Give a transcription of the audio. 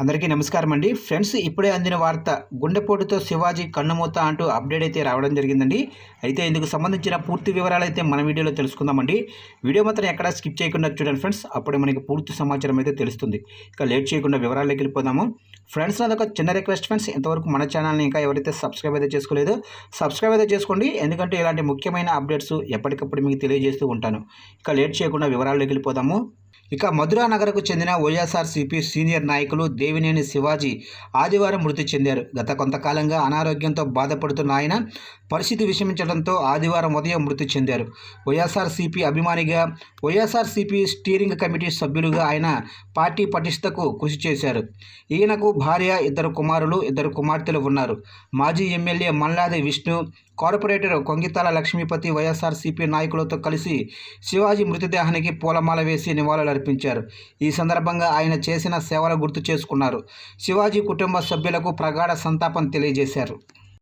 అందరికీ నమస్కారం అండి ఫ్రెండ్స్ ఇప్పుడే అందిన వార్త గుండెపోటుతో శివాజీ కన్నుమూత అంటూ అప్డేట్ అయితే రావడం జరిగిందండి. అయితే ఇందుకు సంబంధించిన పూర్తి వివరాలు అయితే మన వీడియోలో తెలుసుకుందామండి. వీడియో మాత్రం ఎక్కడ స్కిప్ చేయకుండా చూడండి ఫ్రెండ్స్. అప్పుడే మనకి పూర్తి సమాచారం అయితే తెలుస్తుంది. ఇక లేట్ చేయకుండా వివరాల్లోకి వెళ్ళిపోదాము. ఫ్రెండ్స్ నాది చిన్న రిక్వెస్ట్ ఫ్రెండ్స్. ఇంతవరకు మన ఛానల్ని ఇంకా ఎవరైతే సబ్స్క్రైబ్ అయితే చేసుకోలేదో సబ్స్క్రైబ్ అయితే చేసుకోండి. ఎందుకంటే ఇలాంటి ముఖ్యమైన అప్డేట్స్ ఎప్పటికప్పుడు మీకు తెలియజేస్తూ ఉంటాను. ఇక లేట్ చేయకుండా వివరాల్లోకి వెళ్ళిపోదాము. ఇక మధురా నగరకు చెందిన వైఎస్ఆర్సీపీ సీనియర్ నాయకులు దేవినేని శివాజీ ఆదివారం మృతి చెందారు. గత కొంతకాలంగా అనారోగ్యంతో బాధపడుతున్న ఆయన పరిస్థితి విషమించడంతో ఆదివారం ఉదయం మృతి చెందారు. వైఎస్ఆర్సీపీ అభిమానిగా వైఎస్ఆర్సీపీ స్టీరింగ్ కమిటీ సభ్యులుగా ఆయన పార్టీ పటిష్టకు కృషి చేశారు. ఈయనకు భార్య ఇద్దరు కుమారులు ఇద్దరు కుమార్తెలు ఉన్నారు. మాజీ MLA Malladi Vishnu corporator Kongitala Lakshmipathi YSRCP నాయకులతో కలిసి శివాజీ మృతదేహానికి పూలమాల వేసి నివాళులర్పించారు ఈ సందర్భంగా ఆయన చేసిన సేవలు గుర్తు చేసుకున్నారు. శివాజీ కుటుంబ సభ్యులకు ప్రగాఢ సంతాపం తెలియజేశారు.